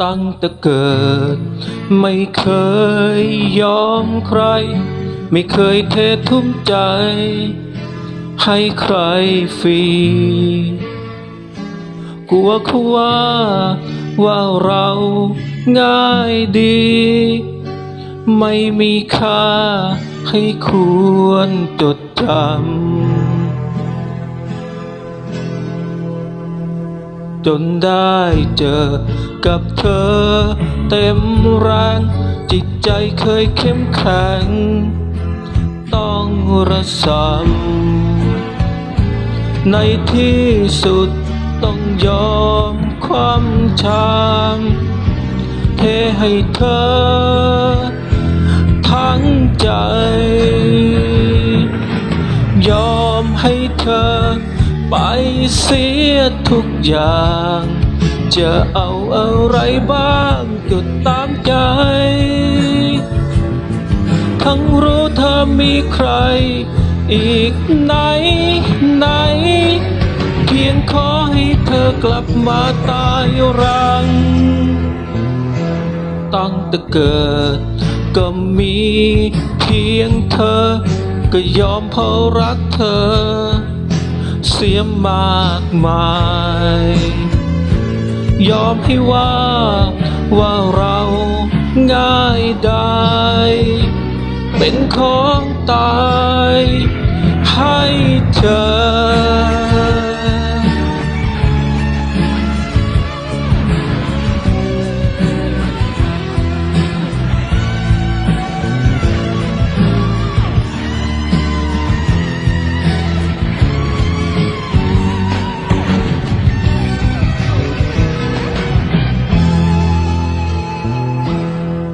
ตั้งแต่เกิด ไม่เคยยอมใคร ไม่เคยเททุ่มใจ ให้ใครฟรีกลัวเขาว่าว่าเราง่ายดี ไม่มีค่าให้ควรจดจำ จนได้เจอกับเธอ เต็มแรงจิตใจเคยเข้มแข็ง ต้องระสำในที่สุดต้องยอมความชามเทให้เธอ ทั้งใจ ยอมให้เธอ ไปเสียทุกอย่าง จะเอาอะไรบ้างก็ตามใจ ทั้งรู้เธอมีใคร อีกไหนไหน เพียงขอให้เธอกลับมาตายรัง ตั้งแต่เกิดก็มีเพียงเธอ ก็ยอมเพราะรักเธอ เสียมากมาย ยอมให้ว่าว่าเราง่ายได้ เป็นของตายให้เธอ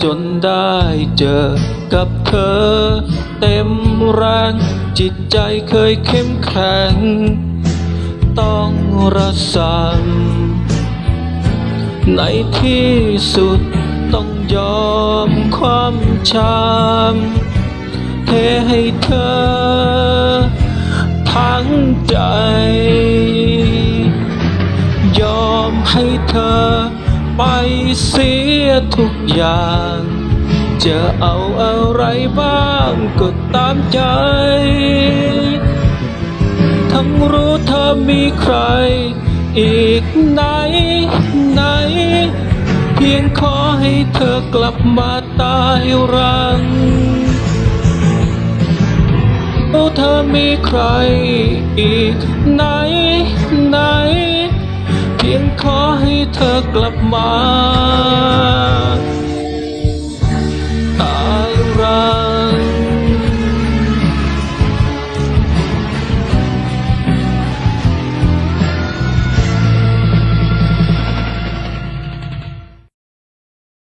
จนได้เจอกับเธอ เต็มแรงจิตใจเคยเข้มแข็ง ต้องระสำในที่สุดต้องยอมความชามเทให้เธอ ทั้งใจ ยอมให้เธอ ไปเสียทุกอย่าง จะเอาอะไรบ้างก็ตามใจ ทั้งรู้เธอมีใคร อีกไหนไหน เพียงขอให้เธอกลับมาตายรังรู้เธอมีใครอีกไหน เธอกลับมา